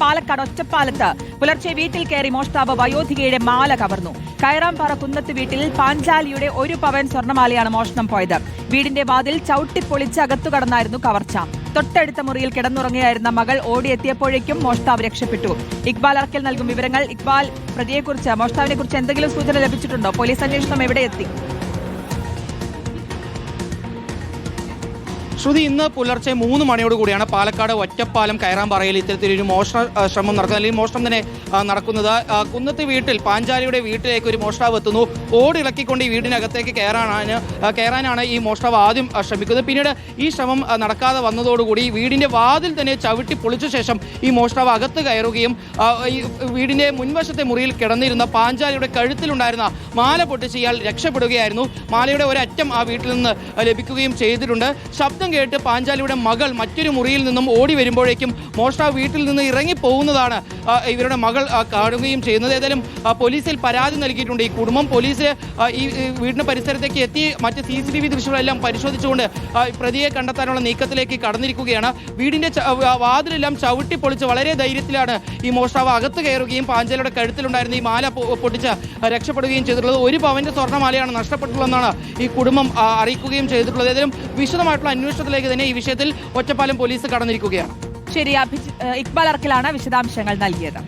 പാലക്കാട് ഒറ്റപ്പാലത്ത് പുലർച്ചെ വീട്ടിൽ കയറി മോഷ്ടാവ് വയോധികയുടെ മാല കവർന്നു. കയറാംപാറ കുന്നത്ത് വീട്ടിൽ പാഞ്ചാലിയുടെ ഒരു പവൻ സ്വർണമാലയാണ് മോഷണം പോയത്. വീടിന്റെ വാതിൽ ചവിട്ടിപ്പൊളിച്ച് അകത്തു കടന്നായിരുന്നു കവർച്ച. തൊട്ടടുത്ത മുറിയിൽ കിടന്നുറങ്ങിയായിരുന്ന മകൾ ഓടിയെത്തിയപ്പോഴേക്കും മോഷ്ടാവ് രക്ഷപ്പെട്ടു. ഇക്ബാൽ അറക്കൽ നൽകും വിവരങ്ങൾ. ഇക്ബാൽ പ്രതിയെക്കുറിച്ച് മോഷ്ടാവിനെ കുറിച്ച് എന്തെങ്കിലും സൂചന ലഭിച്ചിട്ടുണ്ടോ? പോലീസ് അന്വേഷണം എവിടെ എത്തി? ശ്രുതി ഇന്ന് പുലർച്ചെ മൂന്ന് മണിയോട് കൂടിയാണ് പാലക്കാട് ഒറ്റപ്പാലം കയറാമ്പാറയിൽ ഇത്തരത്തിലൊരു മോഷണ ശ്രമം നടക്കുന്നത്. അല്ലെങ്കിൽ മോഷണം തന്നെ നടക്കുന്നത്. കുന്നത്ത് വീട്ടിൽ പാഞ്ചാലിയുടെ വീട്ടിലേക്ക് ഒരു മോഷ്ടാവ് എത്തുന്നു. ഓടിളക്കിക്കൊണ്ട് ഈ വീടിനകത്തേക്ക് കയറാനാണ് കയറാനാണ് ഈ മോഷ്ടാവ് ആദ്യം ശ്രമിക്കുന്നത്. പിന്നീട് ഈ ശ്രമം നടക്കാതെ വന്നതോടുകൂടി വീടിന്റെ വാതിൽ തന്നെ ചവിട്ടി പൊളിച്ച ശേഷം ഈ മോഷ്ടാവ് അകത്ത് കയറുകയും വീടിന്റെ മുൻവശത്തെ മുറിയിൽ കിടന്നിരുന്ന പാഞ്ചാലിയുടെ കഴുത്തിലുണ്ടായിരുന്ന മാല പൊട്ടിച്ച് ഇയാൾ രക്ഷപ്പെടുകയായിരുന്നു. മാലയുടെ ഒരറ്റം ആ വീട്ടിൽ നിന്ന് ലഭിക്കുകയും ചെയ്തിട്ടുണ്ട്. ശബ്ദം കേട്ട് പാഞ്ചാലിയുടെ മകൾ മറ്റൊരു മുറിയിൽ നിന്നും ഓടി വരുമ്പോഴേക്കും മോഷ്ടാവ് വീട്ടിൽ നിന്ന് ഇറങ്ങി പോകുന്നതാണ് ഇവരുടെ മകൾ കാണുകയും ചെയ്യുന്നത്. ഏതായാലും പോലീസിൽ പരാതി നൽകിയിട്ടുണ്ട്. ഈ കുടുംബം പോലീസ് ഈ വീടിന് പരിസരത്തേക്ക് എത്തി മറ്റ് സി സി ടി വി ദൃശ്യങ്ങളെല്ലാം പരിശോധിച്ചുകൊണ്ട് പ്രതിയെ കണ്ടെത്താനുള്ള നീക്കത്തിലേക്ക് കടന്നിരിക്കുകയാണ്. വീടിന്റെ വാതിലെല്ലാം ചവിട്ടി പൊളിച്ച് വളരെ ധൈര്യത്തിലാണ് ഈ മോഷ്ടാവ് അകത്ത് കയറുകയും പാഞ്ചാലിയുടെ കഴുത്തിലുണ്ടായിരുന്ന ഈ മാല പൊട്ടിച്ച് രക്ഷപ്പെടുകയും ചെയ്തിട്ടുള്ളത്. ഒരു പവന്റെ സ്വർണമാലയാണ് നഷ്ടപ്പെട്ടുള്ളതെന്നാണ് ഈ കുടുംബം അറിയിക്കുകയും ചെയ്തിട്ടുള്ളത്. ഏതായാലും വിശദമായിട്ടുള്ള അന്വേഷണത്തിലേക്ക് തന്നെ ഈ വിഷയത്തിൽ ഒറ്റപ്പാലം പോലീസ് കടന്നിരിക്കുകയാണ്. ശരി ഇക്ബാൽ അർക്കിലാണ് വിശദാംശങ്ങൾ നൽകിയത്.